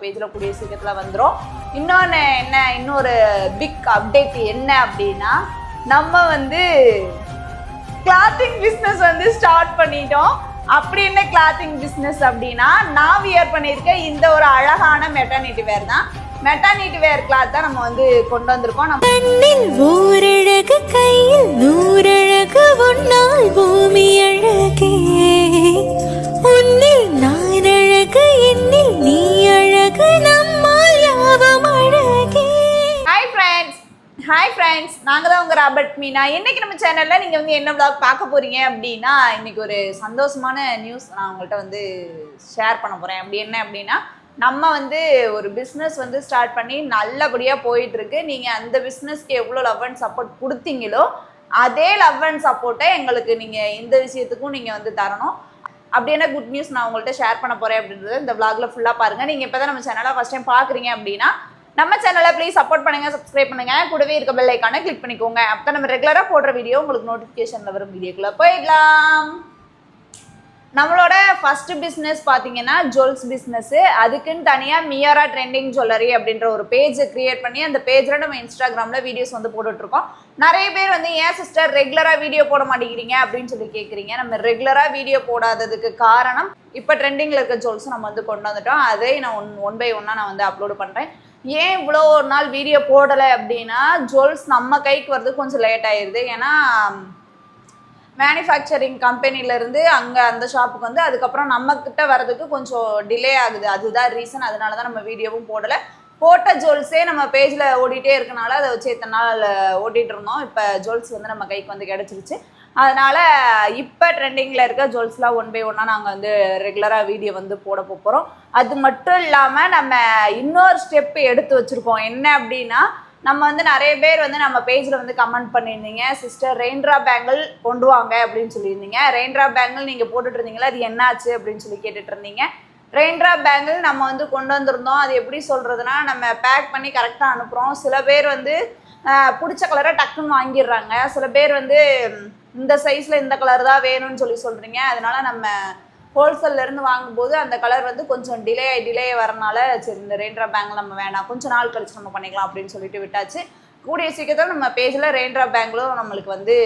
பேஜில் கூடிய சீக்கிரத்தில் வந்துடும் இன்னொன்று என்ன இன்னொரு பிக் அப்டேட் என்ன அப்படின்னா நம்ம வந்து கிளாத்திங் பிஸ்னஸ் வந்து ஸ்டார்ட் பண்ணிட்டோம். அப்படி என்ன கிளாத்திங் பிஸ்னஸ் அப்படின்னா நான் வியர் பண்ணியிருக்க இந்த ஒரு அழகான மெட்டர்னிட்டி வேர் தான். மெட்டர்னிட்டி வேர் கிளாத் தான் நம்ம வந்து கொண்டு வந்திருக்கோம். நம்ம ஓரழகு கையில் நூறழகு ஹாய் ஃப்ரெண்ட்ஸ் நாங்கள் தான் உங்கள் ராபர்ட் மீனா. இன்றைக்கி நம்ம சேனலில் நீங்கள் வந்து என்ன விளாக் பார்க்க போகிறீங்க அப்படின்னா இன்றைக்கி ஒரு சந்தோஷமான நியூஸ் நான் உங்கள்கிட்ட வந்து ஷேர் பண்ண போகிறேன் அப்படி என்ன அப்படின்னா நம்ம வந்து ஒரு பிஸ்னஸ் வந்து ஸ்டார்ட் பண்ணி நல்லபடியாக போயிட்டுருக்கு. நீங்கள் அந்த பிஸ்னஸ்க்கு எவ்வளோ லவ் அண்ட் சப்போர்ட் கொடுத்தீங்களோ அதே லவ் அண்ட் சப்போர்ட்டை எங்களுக்கு நீங்கள் இந்த விஷயத்துக்கும் நீங்கள் வந்து தரணும். அப்படி என்ன குட் நியூஸ் நான் உங்கள்கிட்ட ஷேர் பண்ண போகிறேன் அப்படின்றது இந்த விளாகில் ஃபுல்லாக பாருங்கள் நீங்கள் இப்போ தான் நம்ம சேனலாக ஃபஸ்ட் டைம் பார்க்குறீங்க அப்படின்னா நம்ம சேனலை ப்ளீஸ் சப்போர்ட் பண்ணுங்க சப்ஸ்கிரைப் பண்ணுங்க. கூடவே இருக்க பெல் ஐக்கானை கிளிக் பண்ணிக்கோங்க. அப்போ நம்ம ரெகுலராக போடுற வீடியோ உங்களுக்கு நோட்டிஃபிகேஷனில் வரும். வீடியோக்குள்ளே போயிடலாம். நம்மளோட ஃபர்ஸ்ட் பிஸ்னஸ் பார்த்தீங்கன்னா ஜுவல்ஸ் பிஸ்னஸ் அதுக்குன்னு தனியாக மியாரா ட்ரெண்டிங் ஜுவல்லரி அப்படின்ற ஒரு பேஜ் கிரியேட் பண்ணி அந்த பேஜில் நம்ம இன்ஸ்டாகிராமில் வீடியோஸ் வந்து போட்டுட்ருக்கோம். நிறைய பேர் வந்து ஏன் சிஸ்டர் ரெகுலராக வீடியோ போட மாட்டேங்கிறீங்க? அப்படின்னு சொல்லி கேட்குறீங்க நம்ம ரெகுலராக வீடியோ போடாததுக்கு காரணம் இப்போ ட்ரெண்டிங்கில் இருக்க ஜுவல்ஸ் நம்ம வந்து கொண்டு வந்துட்டோம். அதே நான் ஒன் ஒன் பை ஒன்னாக நான் வந்து அப்லோடு பண்ணுறேன் ஏன் இவ்வளோ ஒரு நாள் வீடியோ போடலை அப்படின்னா ஜுவல்ஸ் நம்ம கைக்கு வர்றது கொஞ்சம் லேட் ஆயிடுது ஏன்னா மேனுஃபேக்சரிங் கம்பெனிலேருந்து அங்கே அந்த ஷாப்புக்கு வந்து அதுக்கப்புறம் நம்மக்கிட்ட வர்றதுக்கு கொஞ்சம் டிலே ஆகுது. அதுதான் ரீசன் அதனால தான் நம்ம வீடியோவும் போடலை. போட்ட ஜுவல்ஸே நம்ம பேஜில் ஓடிட்டே இருக்கனால அதை வச்சு எத்தனை நாள் ஓட்டிகிட்டு இருந்தோம். இப்போ ஜுவல்ஸ் வந்து நம்ம கைக்கு வந்து கிடச்சிருச்சு. அதனால் இப்போ ட்ரெண்டிங்கில் இருக்க ஜுவல்ஸ்லாம் ஒன் பை ஒன்னாக நாங்கள் வந்து ரெகுலராக வீடியோ வந்து போட போகிறோம் அது மட்டும் இல்லாமல் நம்ம இன்னொரு ஸ்டெப் எடுத்து வச்சுருக்கோம். என்ன அப்படின்னா நம்ம வந்து நிறைய பேர் வந்து நம்ம பேஜில் வந்து கமெண்ட் பண்ணியிருந்தீங்க. சிஸ்டர் ரெயின்ட்ரா பேங்கிள் கொண்டு வாங்க அப்படின்னு சொல்லியிருந்தீங்க. ரெயின்ட்ரா பேங்கிள் நீங்கள் போட்டுட்டு இருந்தீங்களா அது என்னாச்சு அப்படின்னு சொல்லி கேட்டுட்டு இருந்தீங்க. ரெயின்ட்ரா பேங்கிள் நம்ம வந்து கொண்டு வந்திருந்தோம். அது எப்படி சொல்கிறதுனா நம்ம பேக் பண்ணி கரெக்டாக அனுப்புகிறோம் சில பேர் வந்து பிடிச்ச கலரை டக்குன்னு வாங்கிடுறாங்க. சில பேர் வந்து இந்த சைஸில் இந்த கலர் தான் வேணும்னு சொல்லி சொல்கிறீங்க அதனால நம்ம ஹோல்சேல்ல இருந்து வாங்கும்போது அந்த கலர் வந்து கொஞ்சம் டிலே டிலே வரனால சரி இந்த ரெயின்ட்ரா பேங்க் நம்ம வேணாம். கொஞ்சம் நாள் கழிச்சு நம்ம பண்ணிக்கலாம் அப்படின்னு சொல்லிட்டு விட்டாச்சு. கூடிய சீக்கிரத்தில் நம்ம பேஜில் ரெயின்ட்ரா பேங்க்லும் நம்மளுக்கு வந்து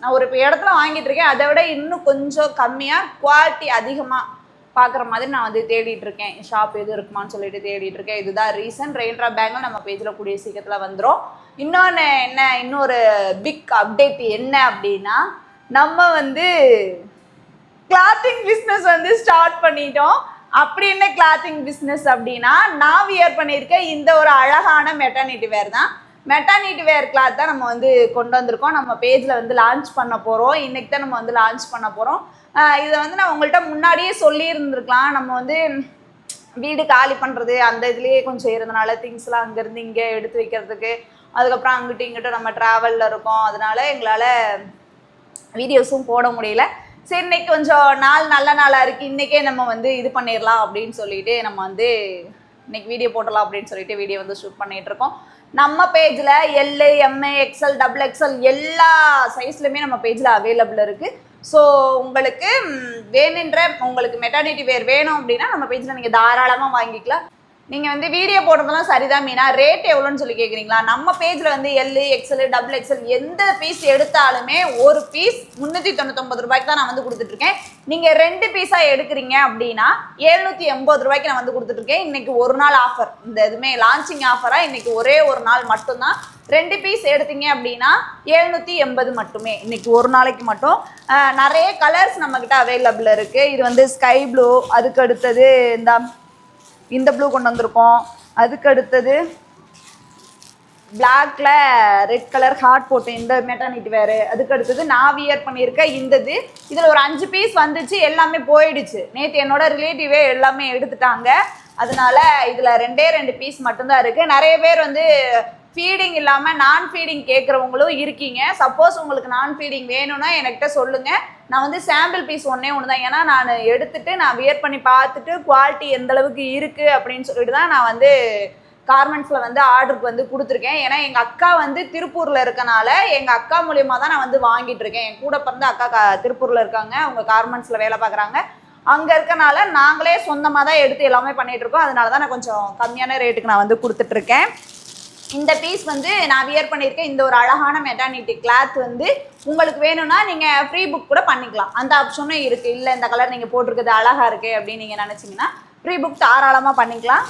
நான் ஒரு இடத்துல வாங்கிட்டு இருக்கேன். அதை விட இன்னும் கொஞ்சம் கம்மியாக குவாலிட்டி அதிகமாக பார்க்குற மாதிரி நான் வந்து தேடிட்டு இருக்கேன். ஷாப் எது இருக்குமான்னு சொல்லிட்டு தேடிட்டு இருக்கேன். இதுதான் ரீசன் ரெயின்ட்ரா பேங்கும் நம்ம பேஜில் கூடிய சீக்கிரத்தில் வந்துடும் இன்னொன்று என்ன? இன்னொரு பிக் அப்டேட் என்ன அப்படின்னா நம்ம வந்து கிளாத்திங் பிஸ்னஸ் வந்து ஸ்டார்ட் பண்ணிட்டோம். அப்படி என்ன கிளாத்திங் பிஸ்னஸ் அப்படின்னா நான் வியர் பண்ணியிருக்க இந்த ஒரு அழகான மெட்டர்னிட்டி வேர் தான். மெட்டர்னிட்டி வேர் கிளாத் தான் நம்ம வந்து கொண்டு வந்திருக்கோம். நம்ம பேஜில் வந்து லான்ச் பண்ண போகிறோம் இன்னைக்கு தான் நம்ம வந்து லான்ச் பண்ண போகிறோம் இதை வந்து நான் உங்கள்கிட்ட முன்னாடியே சொல்லியிருந்துருக்கலாம். நம்ம வந்து வீடு காலி பண்ணுறது அந்த இதுலேயே கொஞ்சம் இருந்தனால திங்ஸ்லாம் அங்கேருந்து இங்கே எடுத்து வைக்கிறதுக்கு அதுக்கப்புறம் அங்கிட்டு இங்கிட்ட நம்ம ட்ராவலில் இருக்கோம். அதனால எங்களால் வீடியோஸும் போட முடியல. சரி இன்னைக்கு கொஞ்சம் நாள் நல்ல நாளாக இருக்குது இன்றைக்கே நம்ம வந்து இது பண்ணிடலாம் அப்படின்னு சொல்லிட்டு நம்ம வந்து இன்னைக்கு வீடியோ போடலாம் அப்படின்னு சொல்லிட்டு வீடியோ வந்து ஷூட் பண்ணிட்டு இருக்கோம். நம்ம பேஜில் L M XL double XL எல்லா சைஸ்லையுமே நம்ம பேஜில் அவைலபிள் இருக்குது ஸோ உங்களுக்கு வேணுன்ற உங்களுக்கு மெட்டர்னிட்டி வேர் வேணும் அப்படின்னா நம்ம பேஜில் நீங்கள் தாராளமாக வாங்கிக்கலாம். நீங்கள் வந்து வீடியோ போடுறதெல்லாம் சரிதான் மீனா. ரேட் எவ்வளோன்னு சொல்லி கேட்குறீங்களா நம்ம பேஜில் வந்து எல்லு எக்ஸ்எல் டபுள் எக்ஸ்எல் எந்த பீஸ் எடுத்தாலுமே ஒரு பீஸ் முந்நூற்றி தொண்ணூத்தொம்பது ரூபாய்க்கு தான் நான் வந்து கொடுத்துட்ருக்கேன். நீங்கள் ரெண்டு பீஸாக எடுக்கிறீங்க அப்படின்னா எழுநூற்றி எண்பது ரூபாய்க்கு நான் வந்து கொடுத்துட்ருக்கேன். இன்னைக்கு ஒரு நாள் ஆஃபர் இந்த இதுவுமே லான்ச்சிங் ஆஃபராக இன்னைக்கு ஒரே ஒரு நாள் மட்டும்தான். ரெண்டு பீஸ் எடுத்தீங்க அப்படின்னா எழுநூற்றி எண்பது மட்டுமே. இன்னைக்கு ஒரு நாளைக்கு மட்டும். நிறைய கலர்ஸ் நம்மக்கிட்ட அவைலபிள் இருக்குது இது வந்து ஸ்கை ப்ளூ அதுக்கு அடுத்தது இந்த இந்த ப்ளூ கொண்டு வந்திருக்கோம். அதுக்கு அடுத்தது பிளாக்ல ரெட் கலர் ஹார்ட் போட்டு இந்த மெட்டானிட்டி வேறு அதுக்கு அடுத்தது நான் வியர் பண்ணியிருக்கேன் இந்த இது இதில் ஒரு அஞ்சு பீஸ் வந்துச்சு எல்லாமே போயிடுச்சு. நேற்று என்னோட ரிலேட்டிவே எல்லாமே எடுத்துட்டாங்க. அதனால இதில் ரெண்டே ரெண்டு பீஸ் மட்டும்தான் இருக்குது நிறைய பேர் வந்து ஃபீடிங் இல்லாமல் நான் ஃபீடிங் கேட்குறவங்களும் இருக்கீங்க. சப்போஸ் உங்களுக்கு நான் ஃபீடிங் வேணும்னா என்கிட்ட சொல்லுங்கள் நான் வந்து சாம்பிள் பீஸ் ஒன்றே ஒன்று தான் ஏன்னா நான் எடுத்துகிட்டு நான் வியர் பண்ணி பார்த்துட்டு குவாலிட்டி எந்தளவுக்கு இருக்குது அப்படின்னு சொல்லிட்டு தான் நான் வந்து கார்மெண்ட்ஸில் வந்து ஆர்டருக்கு வந்து கொடுத்துருக்கேன். ஏன்னா எங்கள் அக்கா வந்து திருப்பூரில் இருக்கனால எங்கள் அக்கா மூலியமாக தான் நான் வந்து வாங்கிட்டு இருக்கேன். என் கூட பிறந்த அக்கா கா திருப்பூரில் இருக்காங்க. அவங்க கார்மெண்ட்ஸில் வேலை பார்க்குறாங்க. அங்கே இருக்கனால நாங்களே சொந்தமாக தான் எடுத்து எல்லாமே பண்ணிகிட்ருக்கோம் அதனால தான் நான் கொஞ்சம் கம்மியான ரேட்டுக்கு நான் வந்து கொடுத்துட்ருக்கேன் இந்த பீஸ் வந்து நான் வியர் பண்ணியிருக்கேன். இந்த ஒரு அழகான மெட்டானிட்டி கிளாத் வந்து உங்களுக்கு வேணும்னா நீங்கள் ஃப்ரீ புக் கூட பண்ணிக்கலாம். அந்த ஆப்ஷனும் இருக்குது இல்லை இந்த கலர் நீங்கள் போட்டிருக்குது அழகாக இருக்குது அப்படின்னு நீங்கள் நினச்சிங்கன்னா ப்ரீ புக் தாராளமாக பண்ணிக்கலாம்.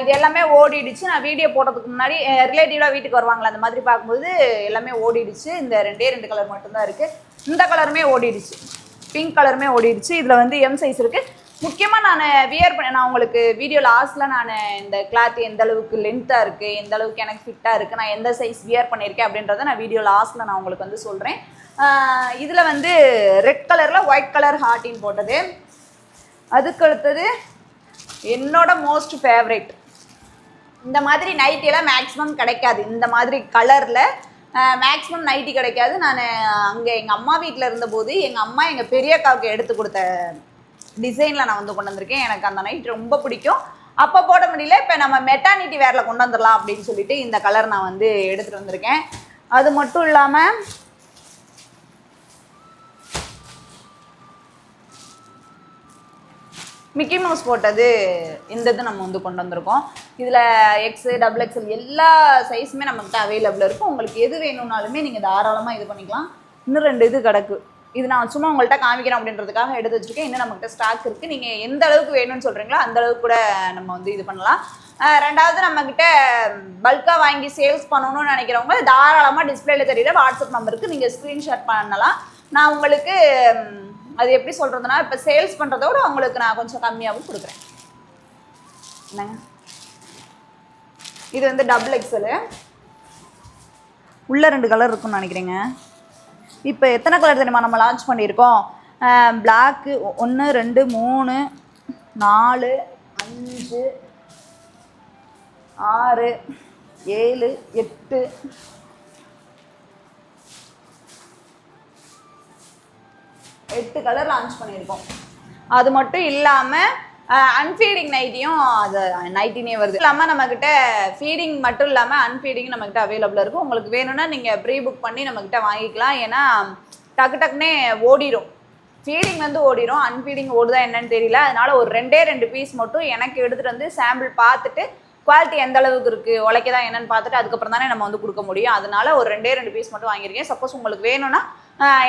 இது எல்லாமே ஓடிடுச்சு. நான் வீடியோ போடுறதுக்கு முன்னாடி ரிலேட்டிவாக வீட்டுக்கு வருவாங்களா அந்த மாதிரி பார்க்கும்போது எல்லாமே ஓடிடுச்சு. இந்த ரெண்டே ரெண்டு கலர் மட்டும்தான் இருக்குது இந்த கலருமே ஓடிடுச்சு. பிங்க் கலருமே ஓடிடுச்சு. இதில் வந்து எம் சைஸ் இருக்குது முக்கியமாக நான் வியர் பண்ண நான் உங்களுக்கு வீடியோ லாஸ்ட்டில் நான் இந்த கிளாத் எந்த அளவுக்கு லென்த்தாக இருக்குது எந்த அளவுக்கு எனக்கு ஃபிட்டாக இருக்குது நான் எந்த சைஸ் வியர் பண்ணியிருக்கேன் அப்படின்றத நான் வீடியோ லாஸ்ட்டில் நான் உங்களுக்கு வந்து சொல்கிறேன் இதில் வந்து ரெட் கலரில் ஒயிட் கலர் ஹார்ட்டின் போட்டது. அதுக்கு அடுத்தது என்னோட மோஸ்ட் ஃபேவரெட் இந்த மாதிரி நைட்டியெல்லாம் மேக்ஸிமம் கிடைக்காது. இந்த மாதிரி கலரில் மேக்ஸிமம் நைட்டி கிடைக்காது. நான் அங்கே எங்கள் அம்மா வீட்டில் இருந்தபோது எங்கள் அம்மா எங்கள் பெரியக்காவுக்கு எடுத்து கொடுத்த டிசைனில் நான் வந்து கொண்டு வந்திருக்கேன். எனக்கு அந்த நைட் ரொம்ப பிடிக்கும். அப்போ போட முடியல. இப்போ நம்ம மெட்டானிட்டி வேரில் கொண்டு வந்துடலாம் அப்படின்னு சொல்லிட்டு இந்த கலர் நான் வந்து எடுத்துகிட்டு வந்திருக்கேன். அது மட்டும் இல்லாமல் மிக்கி மவுஸ் போட்டது இந்த இது நம்ம வந்து கொண்டு வந்திருக்கோம். இதில் எக்ஸு டபுள் எக்ஸல் எல்லா சைஸுமே நம்மக்கிட்ட அவைலபிள் இருக்கும். உங்களுக்கு எது வேணும்னாலுமே நீங்கள் தாராளமாக இது பண்ணிக்கலாம். இன்னும் ரெண்டு இது கிடக்கு. இது நான் சும்மா உங்கள்கிட்ட காமிக்கிறேன் அப்படின்றதுக்காக எடுத்து வச்சிருக்கேன். இன்னும் நம்மகிட்ட ஸ்டாக் இருக்குது நீங்கள் எந்த அளவுக்கு வேணும்னு சொல்கிறீங்களோ அந்த அளவுக்கு கூட நம்ம வந்து இது பண்ணலாம். ரெண்டாவது நம்மக்கிட்ட பல்காக வாங்கி சேல்ஸ் பண்ணணும்னு நினைக்கிறவங்க தாராளமாக டிஸ்பிளேல தெரியுற வாட்ஸ்அப் நம்பருக்கு நீங்கள் ஸ்க்ரீன்ஷாட் பண்ணலாம். நான் உங்களுக்கு அது எப்படி சொல்கிறதுனா இப்போ சேல்ஸ் பண்ணுறதோட உங்களுக்கு நான் கொஞ்சம் கம்மியாகவும் கொடுக்குறேன். என்னங்க? இது வந்து டபுள் எக்ஸலு உள்ள ரெண்டு கலர் இருக்கும்னு நினைக்கிறேங்க? இப்போ எத்தனை கலர் தெரியுமா நம்ம லான்ச் பண்ணியிருக்கோம்? பிளாக்கு ஒன்று ரெண்டு மூணு நாலு அஞ்சு ஆறு ஏழு எட்டு. எட்டு கலர் லான்ச் பண்ணியிருக்கோம். அது மட்டும் இல்லாமல் அன்ஃபீடிங் நைட்டியும் அது நைட்டினே வருது. இல்லாமல் நம்மக்கிட்ட ஃபீடிங் மட்டும் இல்லாமல் அன்ஃபீடிங் நம்மக்கிட்ட அவைலபிளாக இருக்கும். உங்களுக்கு வேணும்னா நீங்கள் ப்ரீ புக் பண்ணி நம்மக்கிட்ட வாங்கிக்கலாம். ஏன்னா டக்கு டக்குனே ஓடிடும் ஃபீடிங் வந்து ஓடிடும் அன்ஃபீடிங் ஓடுதா என்னன்னு தெரியல. அதனால ஒரு ரெண்டே ரெண்டு பீஸ் மட்டும் எனக்கு எடுத்துகிட்டு வந்து சாம்பிள் பார்த்துட்டு குவாலிட்டி எந்த அளவுக்கு இருக்குது உழைக்கதா என்னன்னு பார்த்துட்டு அதுக்கப்புறம் தானே நம்ம வந்து கொடுக்க முடியும். அதனால ஒரு ரெண்டே ரெண்டு பீஸ் மட்டும் வாங்கியிருக்கேன். சப்போஸ் உங்களுக்கு வேணும்னா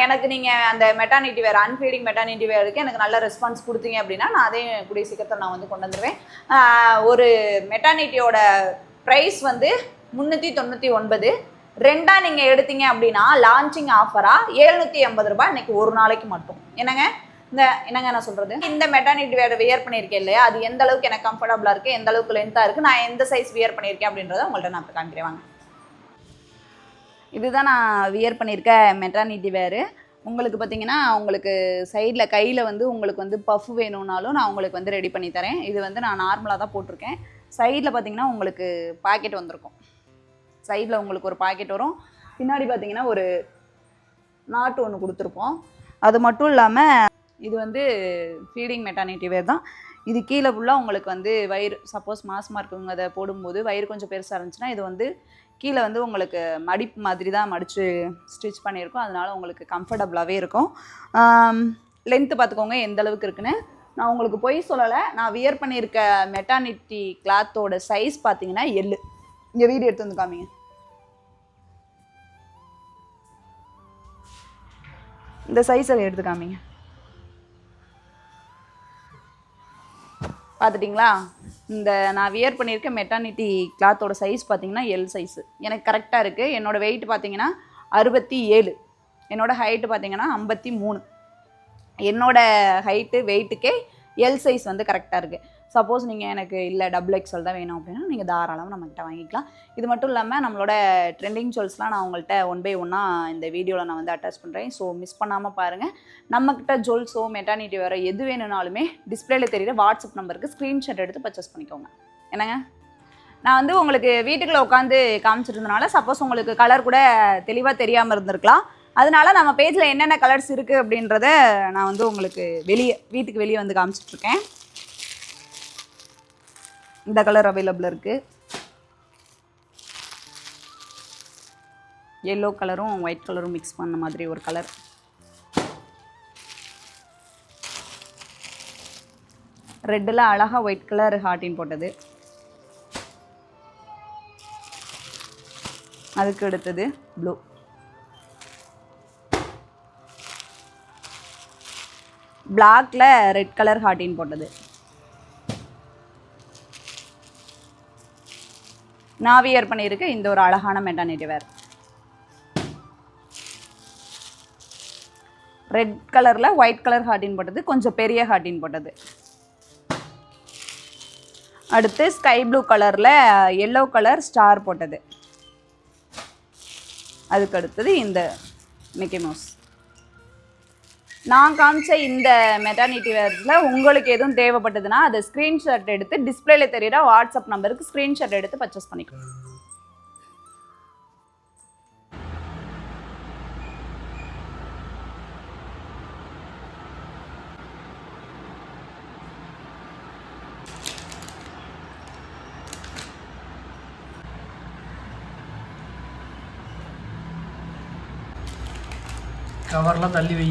எனக்கு நீங்கள் அந்த மெட்டானிட்டி வேர் அன்ஃபீடிங் மெட்டானிட்டி வேருக்கு எனக்கு நல்ல ரெஸ்பான்ஸ் கொடுத்தீங்க அப்படின்னா நான் அதே கூடிய சீக்கிரத்தில் நான் வந்து கொண்டு வந்துடுவேன் ஒரு மெட்டானிட்டியோட ப்ரைஸ் வந்து முந்நூற்றி தொண்ணூற்றி ஒன்பது. ரெண்டாக நீங்கள் எடுத்தீங்க அப்படின்னா லான்ச்சிங் ஆஃபராக எழுநூற்றி எண்பது ரூபாய் இன்றைக்கி ஒரு நாளைக்கு மட்டும். என்னங்க? இந்த என்னங்க நான் சொல்கிறது இந்த மெட்டானிட்டி வேறு வியர் பண்ணியிருக்கேன் இல்லையா? அது எந்த அளவுக்கு எனக்கு கம்ஃபர்டபுளாக இருக்குது எந்த அளவுக்கு லென்த்தாக இருக்குது நான் எந்த சைஸ் வியர் பண்ணியிருக்கேன் அப்படின்றத உங்கள்கிட்ட நான் இப்போ காமிக்கிறேன். வாங்க. இதுதான் நான் வியர் பண்ணியிருக்க மெட்டானிட்டி வேறு உங்களுக்கு பார்த்தீங்கன்னா உங்களுக்கு சைடில் கையில் வந்து உங்களுக்கு வந்து பஃப் வேணும்னாலும் நான் உங்களுக்கு வந்து ரெடி பண்ணி தரேன். இது வந்து நான் நார்மலாக தான் போட்டிருக்கேன். சைடில் பார்த்தீங்கன்னா உங்களுக்கு பாக்கெட் வந்திருக்கும். சைடில் உங்களுக்கு ஒரு பாக்கெட் வரும். பின்னாடி பார்த்தீங்கன்னா ஒரு நாட்டு ஒன்று கொடுத்துருப்போம். அது மட்டும் இல்லாமல் இது வந்து ஃபீடிங் மெட்டானிட்டி வேர் தான். இது கீழே ஃபுல்லாக உங்களுக்கு வந்து வயிறு சப்போஸ் மாசமாக இருக்கவங்க அதை போடும்போது வயிறு கொஞ்சம் பெருசாக இருந்துச்சுன்னா இது வந்து கீழே வந்து உங்களுக்கு மடிப்பு மாதிரி தான் மடித்து ஸ்டிச் பண்ணியிருக்கோம். அதனால உங்களுக்கு கம்ஃபர்டபுளாகவே இருக்கும். லென்த்து பார்த்துக்கோங்க எந்த அளவுக்கு இருக்குன்னு. நான் உங்களுக்கு பொய் சொல்லலை. நான் வியர் பண்ணியிருக்க மெட்டானிட்டி கிளாத்தோட சைஸ் பார்த்தீங்கன்னா எள்ளு இங்கே வீடு எடுத்து வந்து காமிங்க. இந்த சைஸை எடுத்து காமிங்க. பார்த்துட்டிங்களா? இந்த நான் வியர் பண்ணியிருக்க மெட்டானிட்டி கிளாத்தோட சைஸ் பார்த்தீங்கன்னா எல் சைஸு எனக்கு கரெக்டாக இருக்குது என்னோடய வெயிட் பார்த்தீங்கன்னா அறுபத்தி ஏழு. என்னோடய ஹைட்டு பார்த்தீங்கன்னா ஐம்பத்தி மூணு. என்னோட ஹைட்டு வெயிட்டுக்கே எல் சைஸ் வந்து கரெக்டாக இருக்குது சப்போஸ் நீங்கள் எனக்கு இல்லை டபுள் எக்ஸ்எல் தான் வேணும் அப்படின்னா நீங்கள் தாராளமாக நம்மகிட்ட வாங்கிக்கலாம். இது மட்டும் இல்லாமல் நம்மளோட ட்ரெண்டிங் ஜுவல்ஸ்லாம் நான் உங்கள்கிட்ட ஒன் பை ஒன்னாக இந்த வீடியோவில் நான் வந்து அட்டாச் பண்ணுறேன் ஸோ மிஸ் பண்ணாமல் பாருங்கள் நம்மக்கிட்ட ஜுவல்ஸோ மெட்டானிட்டி வேறு எது வேணும்னாலுமே டிஸ்பிளேல தெரியுற வாட்ஸ்அப் நம்பருக்கு ஸ்க்ரீன்ஷாட் எடுத்து பர்ச்சேஸ் பண்ணிக்கோங்க. என்னங்க? நான் வந்து உங்களுக்கு வீட்டுக்குள்ளே உட்காந்து காமிச்சிருந்தனால சப்போஸ் உங்களுக்கு கலர் கூட தெளிவாக தெரியாமல் இருந்திருக்கலாம். அதனால நம்ம பேஜில் என்னென்ன கலர்ஸ் இருக்குது அப்படின்றத நான் வந்து உங்களுக்கு வெளியே வீட்டுக்கு வெளியே வந்து காமிச்சிட்ருக்கேன் இந்த கலர் அவைலபிள் இருக்குது எல்லோ கலரும் ஒயிட் கலரும் மிக்ஸ் பண்ண மாதிரி ஒரு கலர். ரெட்டில் அழகாக ஒயிட் கலர் ஹார்டின் போட்டது. அதுக்கு அடுத்தது ப்ளூ பிளாக்ல ரெட் கலர் ஹார்டின் போட்டது. நான் வியர் பண்ணியிருக்க இந்த ஒரு அழகான மெட்டானிட்டி வேர். ரெட் கலரில் ஒயிட் கலர் ஹார்டின் போட்டது கொஞ்சம் பெரிய ஹார்டின் போட்டது. அடுத்து ஸ்கை ப்ளூ கலரில் எல்லோ கலர் ஸ்டார் போட்டது. அதுக்கு அடுத்தது இந்த மிக்கி மவுஸ் நான் காமிச்ச இந்த மெட்டர்னிட்டி வேர்ஸில் உங்களுக்கு எதுவும் தேவைப்பட்டதுன்னா அதை ஸ்க்ரீன்ஷாட் எடுத்து டிஸ்பிளேல தெரியுற வாட்ஸ்அப் நம்பருக்கு ஸ்க்ரீன்ஷாட் எடுத்து பர்ச்சேஸ் பண்ணிக்கலாம் கவர்லாம் தள்ளி வை.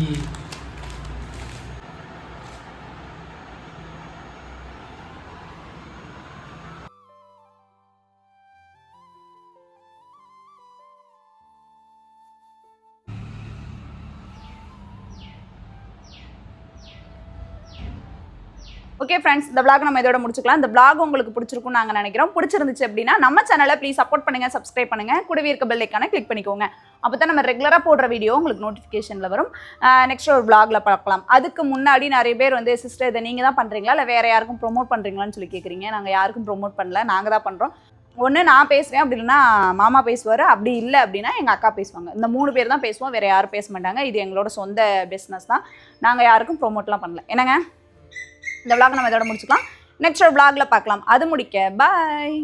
ஓகே ஃப்ரெண்ட்ஸ் இந்த vlog நம்ம இதோட முடிச்சுக்கலாம். இந்த பிளாக் உங்களுக்கு பிடிச்சிருக்கும்னு நாங்கள் நினைக்கிறோம். பிடிச்சிருந்துச்சு அப்படின்னா நம்ம சேனலை ப்ளீஸ் சப்போர்ட் பண்ணுங்கள் சப்ஸ்கிரைப் பண்ணுங்கள் கூடவே இருக்க பெல் கிளிக் பண்ணிக்கோங்க. அப்போ தான் நம்ம ரெகுலராக போடுற வீடியோ உங்களுக்கு நோட்டிஃபிகேஷனில் வரும். நெக்ஸ்ட் ஒரு vlogல பார்க்கலாம். அதுக்கு முன்னாடி நிறைய பேர் வந்து சிஸ்டர் இதை நீங்கள் தான் பண்ணுறீங்களா இல்லை வேறு யாருக்கும் ப்ரொமோட் பண்ணுறீங்களான்னு சொல்லி கேட்குறீங்க நாங்கள் யாருக்கும் ப்ரோமோட் பண்ணல. நாங்கள் தான் பண்ணுறோம் ஒன்று நான் பேசுகிறேன் அப்படி இல்லைன்னா மாமா பேசுவார். அப்படி இல்லை அப்படின்னா எங்கள் அக்கா பேசுவாங்க. இந்த மூணு பேர் தான் பேசுவோம். வேறு யாரும் பேச மாட்டாங்க. இது எங்களோட சொந்த பிஸ்னஸ் தான். நாங்கள் யாருக்கும் ப்ரொமோட்லாம் பண்ணல. என்னங்க? இந்த vlog நம்ம இதோட முடிச்சுக்கலாம். நெக்ஸ்ட் ஒரு விளாகில் பார்க்கலாம். அது முடிக்க. பாய்